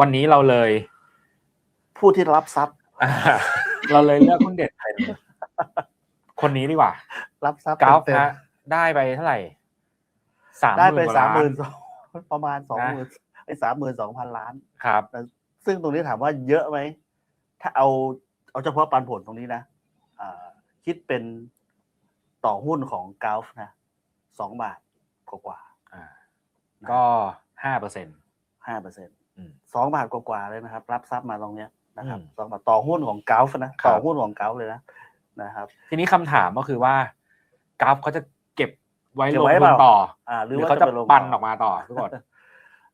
วันนี้เราเลย ผู้ที่รับทรัพย์อ่าเราเลยเลือกหุ้นเด็ดเป็นคนนี้ดีกว่า รับทรัพย์กราฟเต็มนะได้ไปเท่าไหร่สามๆได้ไปกว่สามหล้มื่นสองประมาณสองนะหมื่นไอ้สามหมื่นสองพันล้าน ครับ ซึ่งตรงนี้ถามว่าเยอะไหม ถ้าเอาเอาเฉพาะปันผลตรงนี้นะอ่าคิดเป็นต่อหุ้นของกราฟนะสองบาทกว่าอ่า ก็ห้าเปอร์เซ็นต์ ห้าเปอร์เซ็นต์อืม สองบาทกว่าๆเลยนะครับ รับทรัพย์มาตรงเนี้ยนะครับอืมสองบาทต่อหุ้นของกราฟนะครับต่อหุ้นของกราฟเลยนะนะครับ ทีนี้คำถามก็คือว่ากราฟเขาจะเก็บไว้เก็ลบงไว้ทุเปนล่าต่ออ่าหหรืรืออว่าเขาจะไปลงปันออกมาต่อทุกคน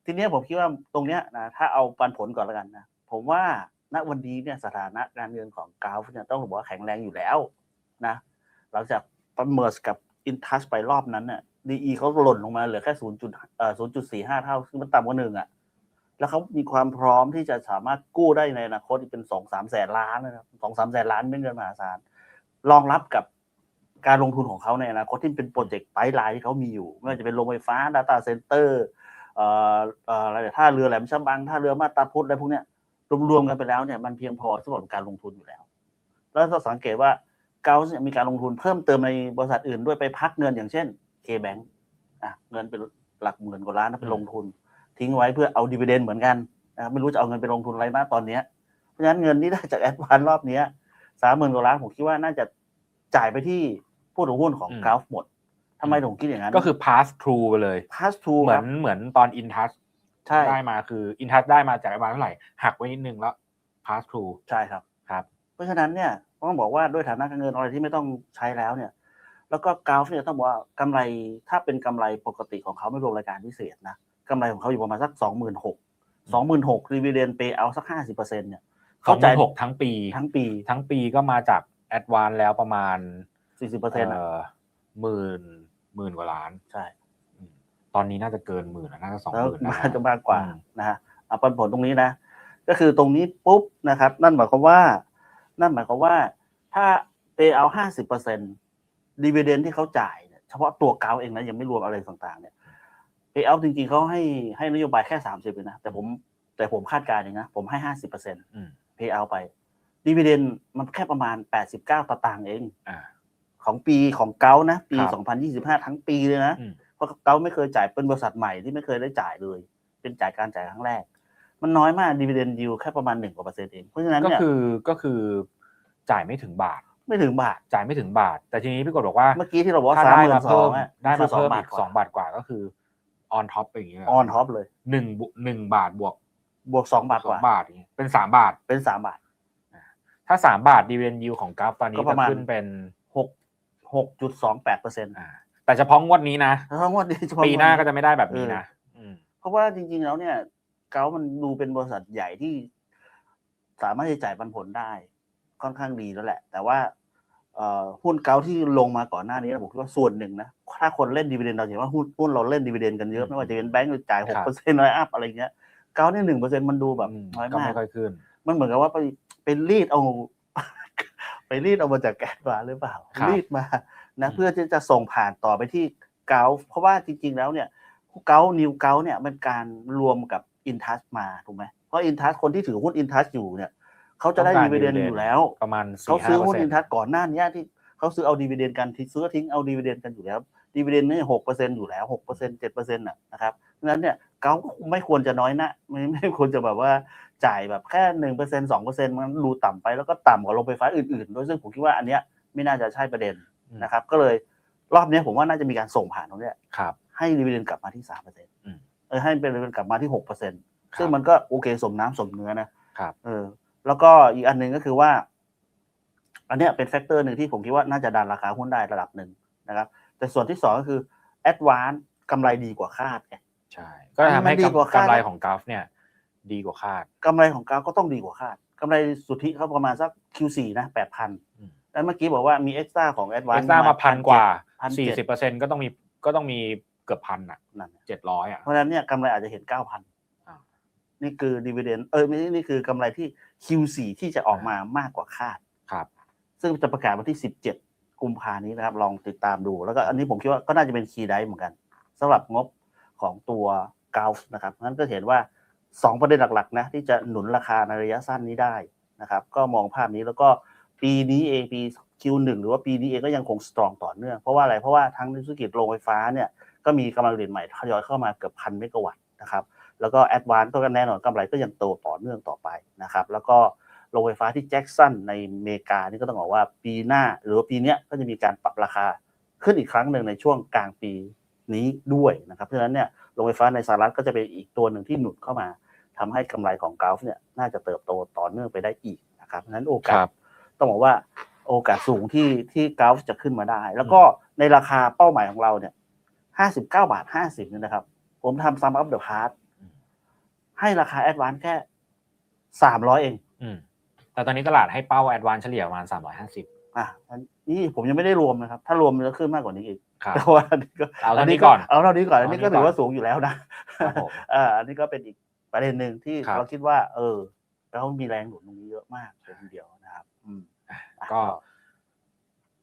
ทีเนี้ยผมคิดว่าตรงเนี้ยนะถ้าเอาปันผลก่อนแล้วกันนะผมว่าณวันนี้เนี่ยสถานะการเงินของกราฟเนี่ยต้องบอกว่าแข็งแรงอยู่แล้วนะหลังจากประเมิร์สกับอินทัชไปรอบนั้นเนี่ยดีเขาหล่นลงมาเหลือแค่ศูนย์จุดเอ่อศูนย์จุดสี่ห้าเท่าคือมันต่ำกว่าหนึ่งอะ แล้วเขามีความพร้อมที่จะสามารถกู้ได้ในอนาคตอีกเป็นสองสามแสนล้านนะครับสองสามแสนล้านเป็นเงินมหาศาลรองรับกับการลงทุนของเขาในอนาคตที่เป็นโปรเจกต์ไปไลน์ที่เขามีอยู่ไม่ว่าจะเป็นโรงไฟฟ้า Data Center เอ่อเอ่อะไรเนี่ยท่าเรือแหลมฉบังท่าเรือมาตาพุธอะไรพวกเนี้ยรวมๆกันไปแล้วเนี่ยมันเพียงพอสำหรับการลงทุนอยู่แล้ว แล้วถ้าสังเกตว่าเกาเนี่ยมีการลงทุนเพิ่มเติมในบริษัทอื่นด้วยไปพักเงินอย่างเช่น K-Bank อะเงินเป็นหลักหมื่นกว่าล้านนะไปลงทุน ทิ้งไว้เพื่อเอาดีเวเดนเหมือนกันนะครับไม่รู้จะเอาเงินไปลงทุนอะไรนะตอนเนี้ยเพราะฉะนั้นเงินที่ได้จากแอดวานรอบเนี้ยสามหมื่นกว่าล้านผมคิดว่าน่าจะจ่ายไปที่ผู้ถือหุ้นของอืมกราฟหมดทำไมผมคิดอย่างนั้นก็คือ pass through ไปเลย pass to เหมืคอรันบเหมือนตอน in touch ใช่ได้มาคือ in touch ได้มาจากประมาณเท่าไหร่หักไว้นิดนึงแล้ว pass through ใช่ครับครับ เพราะฉะนั้นเนี่ยต้องบอกว่าด้วยฐานะการเงินอะไรที่ไม่ต้องใช้แล้วเนี่ย แล้วก็กราฟเนี่ยต้องบอกว่ากำไรถ้าเป็นกำไรปกติของเขาไม่รวมรายการพิเศษนะ กำไรของเขาอยู่ประมาณสักสองหมื่นหกสองหมื่นหกรีวิเดนเปเอาสักห้าสิบเปอร์เซ็นต์เนี่ยเขาเขาจ่ายหกทั้งปีทั้งปี ทั้งปีก็มาจาก advance แล้วประมาณสี่สิบเปอร์เซ็นต์หมื่นหมื่นกว่าล้านใช่อืมตอนนี้น่าจะเกินหมื่นอะน่าจะสองแล้วหมื่นมาจะมากกว่าอืมนะฮะเอาปันผลตรงนี้นะ ก็คือตรงนี้ปุ๊บนะครับ นั่นหมายความว่า นั่นหมายความว่า ถ้าเปเอาห้าสิบเปอร์เซ็นต์ดีเวเดนที่เขาจ่ายเนี่ยเฉพาะตัวเกาเองนะยังไม่รวมอะไรต่างๆเนี่ย เปเอาจริงๆเขาให้ให้นโยบายแค่สามสิบเลยนะ แต่ผมแต่ผมคาดการณ์อย่างนะ ผมให้ห้าสิบเปอร์เซ็นต์อืมเพย์เอาไปดีเวเดนมันแค่ประมาณแปดสิบเก้าตางค์เองอ่าของปีของเกานะ ปีครับสองพันยี่สิบห้าทั้งปีเลยนะอืมเพราะเกาไม่เคยจ่ายเป็นบริษัทใหม่ที่ไม่เคยได้จ่ายเลย เป็นจ่ายการจ่ายครั้งแรก มันน้อยมากดีเวเดนยิวแค่ประมาณหนึ่งกว่าเปอร์เซ็นต์เองเพราะฉะนั้นก็เนี่ยคือก็คือจ่ายไม่ถึงบาทไม่ถึงบาทจ่ายไม่ถึงบาท แต่ทีนี้พี่กดบอกว่าเมื่อกี้ที่เราบอกว่าถ้าสามได้หมื่มานสอเพิ่มงอะได้มาคือเพิ่มบาอีทกกว่าสองบาทกว่าก็คือ on top ไปอย่างเงี้ยออนท็อปเลยหนึ่งบวกหนึ่งบาทบวกบวกสองบาทสกองว่าบาทอย่างเงี้ยเป็นสามบาท เป็นสามบาทถ้าสามบาทดีเวนยูของกราฟตอนนี้ก็ปจะระมาณ ขึ้นเป็นหกหกจุดสองแปดเปอร์เซ็นต์อ่าแต่เฉพาะงวดนี้นะ ทั้งหมดนี้เฉพาะปีหน้าก็จะไม่ได้แบบนี้เออนะอืมเพราะว่าจริงๆแล้วเนี่ย เกามันดูเป็นบริษัทใหญ่ที่ สามารถจะจ่ายปันผลได้ ค่อนข้างดีแล้วแหละ แต่ว่าเอ่อ หุ้นเกาที่ลงมาก่อนหน้านี้นะผมคิดว่าส่วนหนึ่งนะถ้าคนเล่นดีเวเดนเราเห็นว่าหุ้นหุ้นเราเล่นดีเวเดนกันเยอะไม่ว่าจะเป็นแบงก์จ่ายหกเปอร์เซ็นต์น้อยอัพอะไรเงี้ยเกาเนี่ยหนึ่งเปอร์เซ็นต์มันดูแบบอืมน้อยก็มากไม่ค่อยขึ้นมันเหมือนกับว่าไปไปรีดเอาไปรีดเอามาจากแกนวาหรือเปล่าครับรีดมานะอืมเพื่อที่จะส่งผ่านต่อไปที่เกาเพราะว่าจริง ๆ แล้วเนี่ยเกานิวเกาเนี่ยมันการรวมกับอินทัสมาถูกไหมเพราะอินทัสคนที่ถือหุ้นอินทัสอยู่เนี่ย เขาจะได้ต้องการดีเวเดน dividend อยู่แล้ว ประมาณเขาสี่ห้าซื้อเปอหุ้ร์นเซ็นอินต์ทัสก่อนหน้านี้ที่เขาซื้อเอาดีเวเดนกันที่ซื้อทิ้งเอาดีเวเดนกันอยู่แล้วดีเวเดนนี่หกเปอร์เซ็นอยู่แล้วหกเปอร์เซ็นเจ็ดเปอร์เซ็นต์นะครับเพราะฉะนั้นเนี่ยเขาก็ไม่ควรจะน้อยหนะไม่ไม่ควรจะแบบว่าจ่ายแบบแค่หนึ่งเปอร์เซ็นสองเปอร์เซ็นมันดูต่ำไปแล้วก็ต่ำกว่าโรงไฟฟ้าอื่นๆด้วยซึ่งผมคิดว่าอันเนี้ยไม่น่าจะใช่ประเด็นอืมนะครับ ก็เลยรอบเนี้ยผมว่าน่าจะมีการส่งผ่านตรงเนี้ยครับให้ดีเวเดนกลับมาที่สามเปอร์เซ็นต์อืมเออให้เป็นดีเวเดนกลับมาที่หกเปอร์เซ็นต์ครับซึ่งมันก็โอเคสมน้ำสมเนื้อนะครับเออ แล้วก็อีกอันหนึ่งก็คือว่า อันเนี้ยเป็นแฟกเตอร์หนึ่งที่ผมคิดว่าน่าจะดันราคาหุ้นได้ระดับหนึ่งนะครับ แต่ส่วนที่สองก็คือแอดวานกำไรดีกว่าคาดไงใช่ก็ทำให้มันดีกว่าคาดกำไรของกราฟเนี่ยดีกว่าคาดกำไรของกราฟก็ต้องดีกว่าคาดกำไรสุทธิเขาประมาณสัก Q4 นะแปดพันอืมแล้วเมื่อกี้บอกว่ามีเอ็กซ์ตร้าของแอดวาเอ็กซ์ตร้ามาพันกว่าพันสี่เจ็ดสิบเปอร์เซ็นก็ต้องมีก็ต้องมีเกือบพันอะนั่นเจ็ดร้อยอะเพราะฉะนั้นเนี่ยกำไรอาจจะเห็นเก้าพันอ่า นี่คือดีเวเดนเออไม่ใช่นี่คือกำไรที่ Q4 ที่จะออกมามากกว่าคาด ครับ ซึ่งจะประกาศวันที่ 17 กุมภานี้นะครับ ลองติดตามดูแล้วก็อันนี้ผมคิดว่าก็น่าจะเป็นคีย์ไดเหมือนกันสำหรับงบของตัวกาฟนะครับนั้นก็เห็นว่าสองประเด็นหลักๆนะที่จะหนุนราคาในระยะสั้นนี้ได้นะครับ ก็มองภาพนี้แล้วก็ปีนี้เองปี Q1 หรือว่าปีนี้เองก็ยังคงสตรองต่อเนื่อง เพราะว่าอะไรเพราะว่าทั้งในธุรกิจโรงไฟฟ้าเนี่ยก็มีกำลังผลิตใหม่ทยอยเข้ามาเกือบพันเมกะวัตต์นะครับ แล้วก็แอดวานก็แน่นอนกำไรก็ยังโตต่อเนื่องต่อไปนะครับ แล้วก็โรงไฟฟ้าที่แจ็กสันในอเมริกานี่ก็ต้องบอกว่าปีหน้า หรือว่าปีเนี้ยก็จะมีการปรับราคาขึ้นอีกครั้งหนึ่งในช่วงกลางปีนี้ด้วยนะครับ เพราะฉะนั้นเนี่ยโรงไฟฟ้าในสหรัฐก็จะเป็นอีกตัวหนึ่งที่หนุนเข้ามาทำให้กำไรของกราฟเนี่ยน่าจะเติบโตต่อเนื่องไปได้อีกนะครับเพราะฉะนั้นโอกาคสรับต้องบอกว่าโอกาสสูงที่ที่กราฟจะขึ้นมาได้ แล้วก็ในราคาเป้าหมายของเราเนี่ยห้าสิบเก้าบาทห้าสิบเนี่ยนะครับ ผมทำซัมอัพเดอะพาร์ทอืม ให้ราคาแอดวานแค่สามร้อยเองอืมแต่ตอนนี้ตลาดให้เป้าแอดวานเฉลี่ยประมาณสามร้อยห้าสิบอะอันนี่ผมยังไม่ได้รวมนะครับ ถ้ารวมมันจะขึ้นมากกว่านี้อีกครับแต่ว่าอันนี้ก็เอาเท่านี้ก่อน เอาเท่านี้ก่อนอันนี้ก็เอาเท่านี้ก่อนถือว่าสูงอยู่แล้วนะครับผมเอออันนี้ก็เป็นอีกประเด็นหนึ่งที่ครับ เราคิดว่า เออแล้วมีแรงหนุนตรงนี้เยอะมากเลยทีเดียวนะครับ อืมอะก็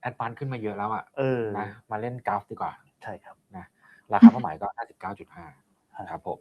แอดวานขึ้นมาเยอะแล้วอะเออนะมาเล่นกราฟดีกว่า ใช่ครับ ราคาเป้าหมายก็ห้าสิบเก้าจุดห้าครับผม